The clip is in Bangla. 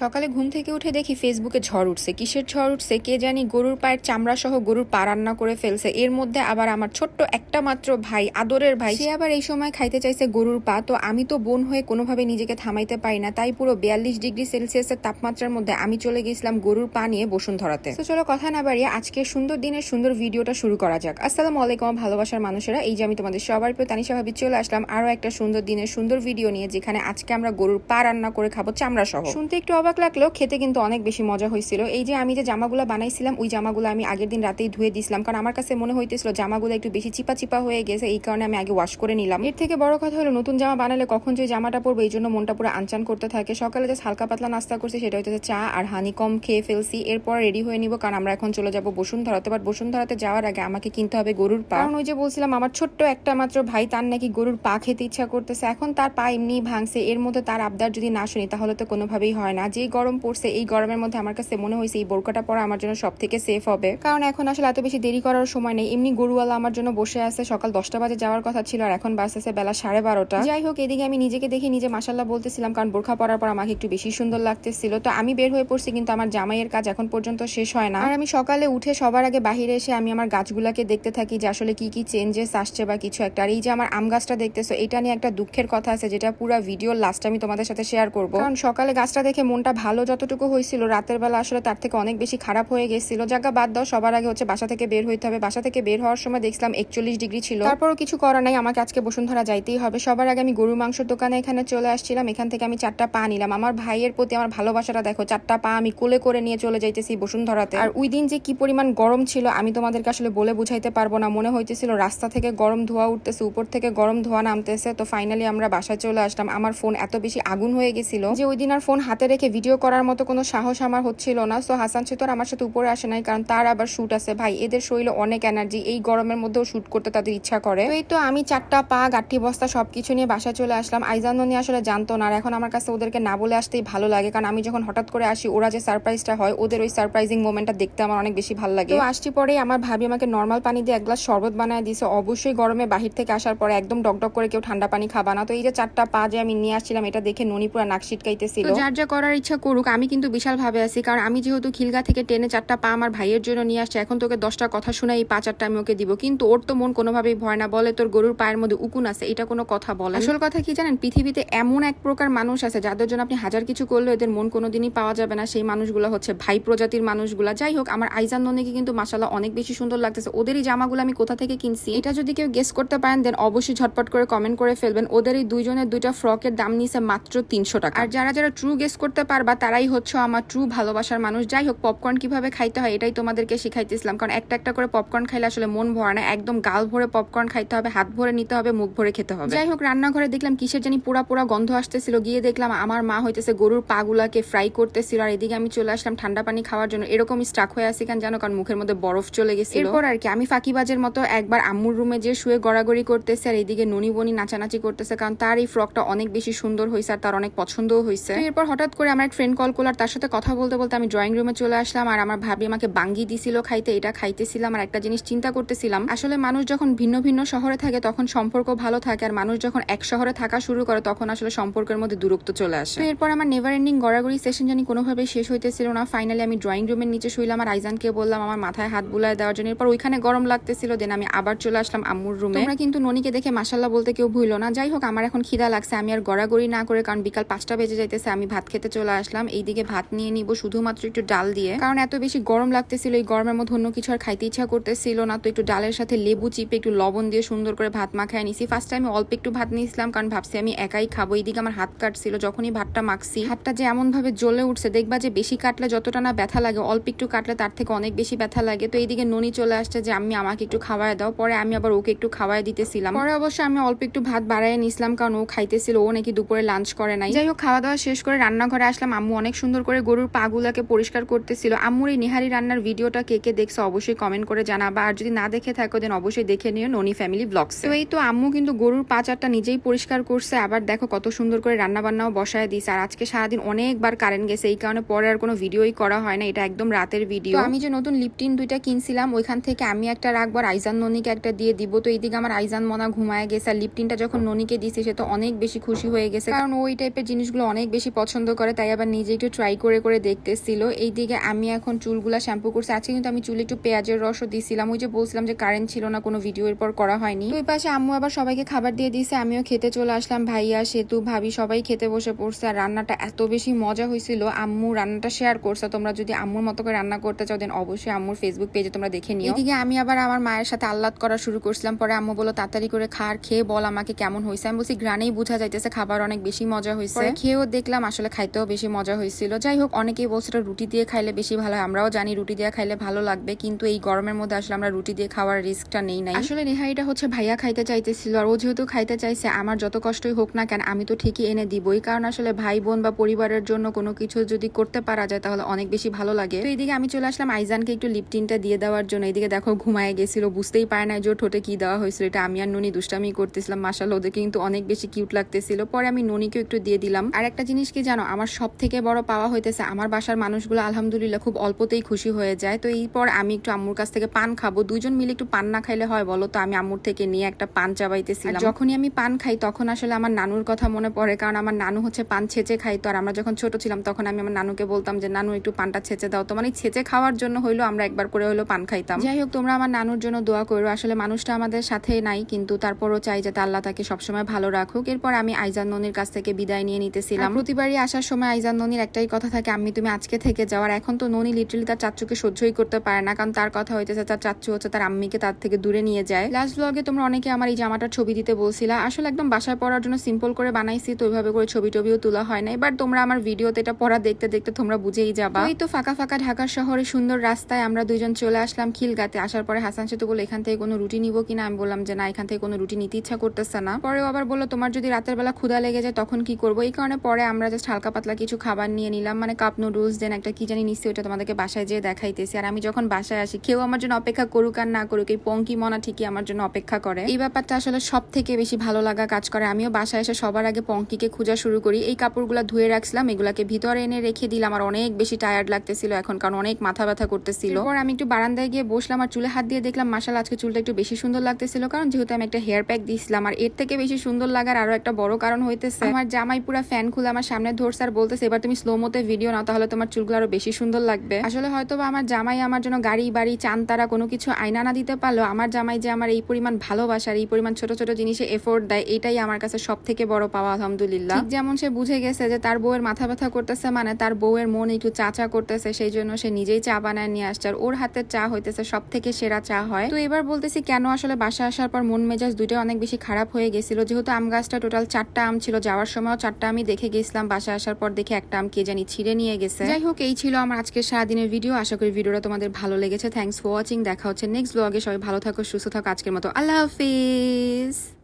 সকালে ঘুম থেকে উঠে দেখি ফেসবুকে ঝড় উঠছে। কিসের ঝড় উঠছে কে জানি গরুর পায়ের চামড়া সহ গরুর পা রান্না করে ফেলছে। এর মধ্যে আবার আমার ছোট্ট একটা মাত্র ভাই, আদরের ভাই, সে আবার এই সময় খাইতে চাইছে গরুর পা। তো আমি তো বোন হয়ে কোনোভাবে নিজেকে থামাইতে পারি না, তাই পুরো বিয়াল্লিশ ডিগ্রি সেলসিয়াসের তাপমাত্রার মধ্যে আমি চলে গেছিলাম গরুর পা নিয়ে বসুন ধরাতে তো চলো কথা না বাড়িয়ে আজকে সুন্দর দিনের সুন্দর ভিডিওটা শুরু করা যাক। আসসালামু আলাইকুম ভালোবাসার মানুষেরা। এই যে আমি তোমাদের সবার প্রিয় তানিশা ভাবি, চলে আসলাম আরও একটা সুন্দর দিনের সুন্দর ভিডিও নিয়ে, যেখানে আজকে আমরা গরুর পা রান্না করে খাব চামড়া সহ শুনতে একটু অবাক লাগলেও খেতে কিন্তু অনেক বেশি মজা হয়েছিল। এই যে আমি যে জামাগুলো বানাইছিলাম, ওই জামাগুলো আমি আগের দিন রাতেই ধুয়ে দিয়েছিলাম কারণ আমার কাছে মনে হইতেছিল জামাগুলো একটু বেশি চিপা চিপা হয়ে গেছে, এই কারণে আমি আগে ওয়াশ করে নিলাম। এর থেকে বড় কথা হলো, নতুন জামা বানালে কখন যে জামাটা পরবো, এই জন্য মনটা পুরো আনচান করতে থাকে। সকালে যে হালকা পাতলা নাস্তা করছি, সেটা হইতেছে চা আর হানি কম খেয়ে ফেলছি। এরপর রেডি হয়ে নিব, কারণ আমরা এখন চলে যাব বসুন্ধরাতে বাট বসুন্ধরাতে যাওয়ার আগে আমাকে কিনতে হবে গরুর পা। কারণ ওই যে বলছিলাম, আমার ছোট্ট একটা মাত্র ভাই, তার নাকি গরুর পা খেতে ইচ্ছা করতেছে। এখন তার পা এমনি ভাঙছে, এর মধ্যে তার আবদার যদি না শুনি, তাহলে তো কোনোভাবেই হয় না। যেই গরম পড়ছে, এই গরমের মধ্যে আমার কাছে মনে হয়েছে এই বোরকাটা পরা আমার জন্য সব থেকে সেফ হবে। কারণ এখন আসলে এত বেশি দেরি করার সময় নেই। এমনি গরুওয়ালা আমার জন্য বসে আছে, সকাল দশটা বাজে যাওয়ার কথা ছিল আর এখন বাজতেছে বেলা সাড়ে বারোটা। যাই হোক, এদিকে আমি নিজেকে দেখে নিজে মাসাল্লাহ বলতেছিলাম, কারণ বোরখা পরার পর আমাকে একটু বেশি সুন্দর লাগতেছিল। তো আমি বের হয়ে পড়ছি, কিন্তু আমার জামাইয়ের কাজ এখন পর্যন্ত শেষ হয় না। আর আমি সকালে উঠে সবার আগে বাহিরে এসে আমি আমার গাছগুলাকে দেখতে থাকি যে আসলে কি কি চেঞ্জেস আসছে বা কিছু একটা। আর এই যে আমার আম গাছটা দেখতেছো, এটা নিয়ে একটা দুঃখের কথা আছে, যেটা পুরো ভিডিওর লাস্ট আমি তোমাদের সাথে শেয়ার করব। কারণ সকালে গাছটা দেখে মনটা ভালো যতটুকু হয়েছিল, রাতের বেলা আসলে তার থেকে অনেক বেশি খারাপ হয়ে গেছিল। জায়গা বাদ দাও, সবার আগে হচ্ছে বাসা থেকে বের হইতে হবে। বাসা থেকে বের হওয়ার সময় দেখছিলাম একচল্লিশ ডিগ্রি ছিল। তারপরও কিছু করার নাই, আমাকে আজকে বসুন্ধরা যাইতেই হবে। সবার আগে আমি গরু মাংসের দোকানে এখানে চলে আসছিলাম। এখান থেকে আমি চারটা পা নিলাম। আমার ভাইয়ের প্রতি আমার ভালোবাসাটা দেখো, চারটা পা আমি কোলে করে নিয়ে চলে যাইতেছি বসুন্ধরাতে। আর ওই দিন যে কি পরিমাণ গরম ছিল, আমি তোমাদেরকে আসলে বলে বুঝাইতে পারব না। মনে হইতেছিল রাস্তা থেকে গরম ধোয়া উঠতেছে, উপর থেকে গরম ধোয়া নামতেছে। তো ফাইনালি আমরা বাসায় চলে আসলাম। আমার ফোন এত বেশি আগুন হয়ে গেছিল যে ওই দিন আর ফোন হাতে রেখে ভিডিও করার মতো কোনো সাহস আমার হচ্ছিল না। সো হাসান সে আমার সাথে উপরে আসে নাই, কারণ তার আবার শ্যুট আছে। ভাই, এদের শরীরে অনেক এনার্জি এই গরমের মধ্যেও শ্যুট করতে তাদের ইচ্ছা করে। এই তো আমি চারটা পা, গাঠি বস্তা সবকিছু নিয়ে বাসায় চলে আসলাম। আইজান ননি আসলে জানতো না, আর এখন আমার কাছে ওদেরকে না বলে আসতেই ভালো লাগে, কারণ আমি যখন হঠাৎ করে আসি, ওরা যে সারপ্রাইজটা হয়, ওদের ওই সারপ্রাইজিং মোমেন্টটা দেখতে আমার অনেক বেশি ভালো লাগে। তো আসছি পরে আমার ভাবি আমাকে নর্মাল পানি দিয়ে এক গ্লাস শরবত বানায় দিয়েছে অবশ্যই গরমে বাহির থেকে আসার পরে একদম ডকডক করে কেউ ঠান্ডা পানি খাবা না। তো এই যে চারটা পা যে আমি নিয়ে আসছিলাম, এটা দেখে ননি পুরা নাক ছিটকাইতেছিল যার যা করার ইচ্ছা করুক, আমি কিন্তু বিশাল ভাবে আছি। কারণ আমি যেহেতু খিলগা থেকে টেনে চারটা পা আমার ভাইয়ের জন্য নিয়ে আসছে, এখন তোকে দশটা কথা শোনা এই পা চারটা আমি ওকে দিব। কিন্তু ওর তো মন কোনোভাবেই ভয় না, বলে তোর গরুর পায়ের মধ্যে উকুন আছে, এটা কোনো কথা বলে আসল কথা কি জানেন? পৃথিবীতে এমন এক প্রকার মানুষ আছে, যাদের জন্য আপনি হাজার কিছু করলে এদের মন কোনোদিনই পাওয়া যাবে না। সেই মানুষগুলো হচ্ছে ভাই প্রজাতির মানুষগুলা। যাই হোক, আমার আইজান নন্দীকে কিন্তু মাসাল্লাহ অনেক বেশি সুন্দর লাগতেছে। ওদের এই জামাগুলো আমি কোথা থেকে কিনছি? এটা যদি কেউ গেস করতে পারেন দেন অবশ্যই ঝটপট করে কমেন্ট করে ফেলবেন। ওদের এই দুইজনের দুইটা ফ্রকের দাম নিছে মাত্র তিনশো টাকা। আর যারা যারা ট্রু গেস করতে পারবা তারাই হচ্ছে আমার ট্রু ভালোবাসার মানুষ। যাই হোক পপকর্ন কীভাবে খাইতে হয় এটাই তোমাদেরকে শিখাইতেছিলাম কারণ একটা একটা করে পপকর্ন খাইলে আসলে মন ভরা না একদম গাল ভরে পপকর্ন খাইতে হবে হাত ভরে নিতে হবে মুখ ভরে খেতে হবে। যাই হোক রান্নাঘরে দেখলাম কিসের জানি পুরা পুরা গন্ধ আসতেছিল। গিয়ে দেখলাম আমার মা হইতেছে গরুর পাগুলাকে ফ্রাই করতেছিল। আর এদিকে আমি চলে আসলাম ঠান্ডা পানি খাওয়ার জন্য। এরকম স্টাক হয়ে আসি কেন জানো? কারণ মুখের মধ্যে বরফ চলে গেছে এরপর আর কি আমি ফাঁকিবাজের মতো একবার আম্মুর রুমে যে শুয়ে গড়াগড়ি করতেছে আর এদিকে ননি বনি নাচানাচি করতেছে। কারণ তার এই ফ্রকটা অনেক বেশি সুন্দর হয়েছে আর তার অনেক পছন্দও হয়েছে এরপর হঠাৎ করে আমার এক ফ্রেন্ড কল করল আর তার সাথে কথা বলতে বলতে আমি ড্রয়িং রুমে চলে আসলাম আর আমার ভাবি আমাকে বাঙ্গি দিছিল, খাইতে এটা খাইতেছিলাম আর একটা জিনিস চিন্তা করতেছিলাম। আসলে মানুষ যখন ভিন্ন ভিন্ন শহরে থাকে তখন সম্পর্ক ভালো থাকে আর মানুষ যখন এক শহরে থাকা শুরু করে তখন আসলে সম্পর্কের মধ্যে দূরত্ব চলে আসে। তো এরপর আমার নেভার এন্ডিং গড়াগড়ি সেশন জানি কোনোভাবে শেষ হইতেছিল না। ফাইনালি আমি ড্রয়িং রুমের নিচে শুইলাম আর আইজানকে বললাম আমার মাথায় হাত বুলায় দেওয়ার জন্য। এরপর ওইখানে গরম লাগতেছিল দেন আমি আবার চলে আসলাম আম্মুর রুমে তোমরা কিন্তু ননিকে দেখে মাসাল্লাহ বলতে কেউ ভুলো না। যাই হোক, আমার এখন খিদা লাগছে। আমি আর গড়াগড়ি না করে, কারণ বিকাল পাঁচটা বেজে যাইতেছে, আমি ভাত খেতে চলে আসলাম। এইদিকে ভাত নিয়ে নিব শুধুমাত্র একটু ডাল দিয়ে। কারণ এত বেশি গরম লাগতেছিল, এই গরমের মধ্যে অন্য কিছু আর খাইতে ইচ্ছা করতেছিল না। তো একটু ডালের সাথে লেবু চিপে একটু লবণ দিয়ে সুন্দর করে ভাত মাখায় নিছি ফার্স্ট আমি অল্প একটু ভাত নিয়েছিলাম, কারণ ভাবছি আমি একাই খাব। এইদিকে আমার হাত কাটছিল, যখনই ভাতটা মাখছি, হাতটা যে এমন ভাবে জ্বলে উঠছে, দেখবা যে বেশি কাটলে যতটা না ব্যথা লাগে, অল্প একটু কাটলে তার থেকে অনেক বেশি ব্যথা লাগে। তো এইদিকে ননি চলে আসছে যে আমি আমাকে একটু খাওয়ায় দাও। পরে আমি আবার ওকে একটু খাওয়ায় দিতেছিলাম। পরে অবশ্য আমি অল্প একটু ভাত বাড়ায় নিছিলাম, কারণ ও খাইতেছিল, ও নাকি দুপুরে লাঞ্চ করে নাই। যাই হোক, খাওয়া দাওয়া শেষ করে রান্নাঘরে আসলাম। আম্মু অনেক সুন্দর করে গরুর পাগুলাকে পরিষ্কার করতেছিল। আম্মুর এই নিহারি রান্নার ভিডিওটা কে কে দেখছে অবশ্যই কমেন্ট করে জানাবা। আর যদি না দেখে থাকো দেন অবশ্যই দেখে নিও ননি ফ্যামিলি ব্লগস তো এই তো আম্মু কিন্তু গরুর পাচারটা নিজেই পরিষ্কার করছে। আবার দেখো কত সুন্দর করে রান্না বান্নাও বসায় দিছে। আর আজকে সারাদিন অনেকবার কারেন্ট গেছে। এই কারণে পরে আর কোনো ভিডিওই করা হয় না। এটা একদম রাতের ভিডিও আমি যে নতুন লিপটিন দুইটা কিনছিলাম, ওইখান থেকে আমি একটা রাখব আর আইজান ননিকে একটা দিয়ে দিব। তো এইদিকে আমার আইজান মনা ঘুমায় গেছে। আর লিপটিনটা যখন ননিকে দিছে, সে তো অনেক বেশি খুশি হয়ে গেছে। কারণ ওই টাইপের জিনিসগুলো অনেক বেশি পছন্দ করে। তাই আবার নিজে একটু ট্রাই করে করে দেখতেছিল। এইদিকে আমি এখন চুলগুলা শ্যাম্পু করছি। আজকে কিন্তু আমি চুলে একটু পেঁয়াজের রসও দিছিলাম। ওই যে বলছিলাম যে কারেন্ট ছিল না, কোনো ভিডিও এর পর করা হয়নি। ওই পাশে আম্মু আবার সবাইকে খাবার দিয়ে দিয়েছে আমিও খেতে চলে আসলাম। ভাইয়া, সেতু, ভাবি সবাই খেতে বসে পড়ছে। আর রান্নাটা এত বেশি মজা হয়েছিল। আম্মু রান্নাটা শেয়ার করছে। তোমরা যদি আম্মুর মতো করে রান্না করতে চাও দেন অবশ্যই আম্মুর ফেসবুক পেজে তোমরা দেখে নিও। এদিকে আমি আবার আমার মায়ের সাথে আহ্লাদ করা শুরু করছিলাম। পরে আম্মু বলো তাড়াতাড়ি করে খার খেয়ে বল আমাকে কেমন হয়েছে। আমি বলছি, গ্রানেই বোঝা যাইতেছে, খাবার অনেক বেশি মজা হয়েছে। খেয়েও দেখলাম, আসলে খাইতেও বেশি মজা হয়েছিল। যাই হোক, অনেকেই বলছে এটা রুটি দিয়ে খাইলে বেশি ভালো হয়। আমরাও জানি রুটি দিয়ে খাইলে ভালো লাগবে, কিন্তু এই গরমের মধ্যে আসলে আমরা রুটি দিয়ে খাওয়ার রিস্কটা নেই নাই। আসলে রেহাইটা হচ্ছে ভাইয়া খাইতে চাইতেছিল, আর ও যেহেতু খাইতে চাইছে, আমার যত কষ্টই হোক না কেন, আমি তো ঠিকই এনে দিবই কারণ আসলে ভাই বোন বা পরিবারের জন্য কোনো কিছু যদি করতে পারা যায়, তাহলে অনেক বেশি ভালো লাগে। তো এইদিকে আমি চলে আসলাম আইজানকে একটু লিপটিনটা দিয়ে দেওয়ার জন্য। এইদিকে দেখো, ঘুমায় গেছিল, বুঝতেই পারে না যে ঠোঁটে কি দেওয়া হয়েছিল। এটা আমি আর নুনি দুষ্টামি করতেছিলাম মাসাল ওদেরকে কিন্তু অনেক বেশি কিউট লাগতেছিল। পরে আমি নুনিকেও একটু দিয়ে দিলাম। আর একটা জিনিস কি জানো, আমার সব থেকে বড় পাওয়া হইতেছে আমার বাসার মানুষগুলো আলহামদুলিল্লাহ খুব অল্পতেই খুশি হয়ে যায়। তো এই পর আমি একটু আম্মুর কাছ থেকে পান খাব। দুজন মিলে একটু পান না খাইলে হয় বলো তো? আমি আম্মুর থেকে নিয়ে একটা পান চাবাইতেছিলাম। আর যখনই আমি পান খাই তখন আসলে আমার নানুর কথা মনে পড়ে। কারণ আমার নানু হচ্ছে পান ছেঁচে খাই তো আর আমরা যখন ছোট ছিলাম তখন আমি আমার নানুকে বলতাম যে নানু একটু পানটা ছেঁচে দাও। তো মানে ছেঁচে খাওয়ার জন্য হইল আমরা একবার করে হইল পান খাইতাম। যাই হোক তোমরা আমার নানুর জন্য দোয়া করো। আসলে মানুষটা আমাদের সাথে নাই কিন্তু তারপরও চাই যাতে আল্লাহ তাকে সবসময় ভালো রাখুক। এরপর আমি আইজান ননির কাছ থেকে বিদায় নিয়ে নিতেছিলাম। প্রতিবারই আসার সময় আইজান ননির একটাই কথা থাকে আমি তুমি আজকে থেকে যাও। আর এখন তো ননি লিটারালি তার চাচ্চুকে সহ্যই করতে পারে না, কারণ তার কথা হইতেছে তার চাচ্চু হচ্ছে তার আম্মিকে তার থেকে দূরে নিয়ে যায়। লাস্ট ব্লগে তোমরা অনেকে আমার এই জামাটার ছবি দিতে বলছিলা। আসলে একদম বাসায় পড়ার জন্য সিম্পল করে বানাইছি, তো ওইভাবে করে ছবি টবিও তোলা হয় না এবার তোমরা আমার ভিডিওতে এটা পড়া দেখতে দেখতে তোমরা বুঝেই যাবা। এই তো ফাঁকা ফাঁকা ঢাকার শহরে সুন্দর রাস্তায় আমরা দুইজন চলে আসলাম খিলগাতে। আসার পরে হাসান সেতু বলে এখান থেকে কোনো রুটি নিবো কিনা? আমি বললাম যে, না, এখান থেকে কোনো রুটি নিতে ইচ্ছা করতেছে না। পরেও আবার বলল, তোমার যদি রাতের বেলা ক্ষুধা লেগে যায় তখন কি করব? এই কারণে পরে আমরা জাস্ট হালকা পাতলা কিছু খাবার নিয়ে নিলাম মানে কাপ নুডলস দেন একটা কি জানি নিচ্ছি ওটা তোমাদেরকে বাসায় যেয়ে দেখাইতেছি। আর আমি যখন বাসায় আসি, কেউ আমার জন্য অপেক্ষা করুক আর না করুক, এই পঙ্কি মনা ঠিকই আমার জন্য অপেক্ষা করে। এই ব্যাপারটা আসলে সব থেকে বেশি ভালো লাগা কাজ করে। আমিও বাসায় এসে সবার আগে পঙ্কিকে খোঁজা শুরু করি। এই কাপড়গুলা ধুয়ে রাখছিলাম, এগুলাকে ভিতরে এনে রেখে দিলাম। আর অনেক বেশি টায়ার্ড লাগতেছিল এখন, কারণ অনেক মাথা ব্যথা করতেছিল। পর আমি একটু বারান্দায় গিয়ে বসলাম আর চুলে হাত দিয়ে দেখলাম মাসাল আজকে চুলটা একটু বেশি সুন্দর লাগতেছিল। কারণ যেহেতু আমি একটা হেয়ার প্যাক দিয়েছিলাম আর এর থেকে বেশি সুন্দর লাগার আরও একটা বড় কারণ হইতেছে, আমার জামাই পুরা ফ্যান খুলে আমার সামনে ধরছে আর বলতেছে, এবার তুমি স্লো মোতে ভিডিও নাও, তাহলে তোমার চুলগুলো আরও বেশি সুন্দর লাগবে। আসলে হয়তো আমার জামাই আমার জন্য গাড়ি, বাড়ি, চান, তারা কোনো কিছু আয়না না দিতে পারল আমার জামাই যে আমার এই পরিমাণ ভালোবাসার এই পরিমাণ ছোট ছোট জিনিসে এফোর্ট দেয়, এটাই আমার কাছে সব থেকে বড় পাওয়া, আলহামদুলিল্লাহ। যেমন সে বুঝে গেছে যে তার বউয়ের মাথা ব্যথা করতেছে মানে তার বউয়ের মন একটু চা চা করতেছে, সেই জন্য সে নিজেই চা বানায় নিয়ে আসছে। আর ওর হাতের চা হইতেছে সব থেকে সেরা চা হয়। তো এবার বলতেছি, কেন আসলে বাসা আসার পর মন মেজাজ দুইটাই অনেক বেশি খারাপ হয়ে গেছিল? যেহেতু আম গাছটা টোটাল চারটা আম ছিল, যাওয়ার সময়ও চারটা আমি দেখে গেছিলাম বাসা আসার পর। দেখে একটা আম কে জানি ছিঁড়ে নিয়ে গেছে। যাই হোক, এই ছিল আমার আজকের সারাদিনের ভিডিও। আশা করি ভিডিওটা তোমাদের ভালো লেগেছে। থ্যাংকস ফর ওয়াচিং দেখা হচ্ছে নেক্সট ব্লগে সবাই ভালো থাকো, সুস্থ থাকো। আজকের মতো আল্লাহ হাফিজ।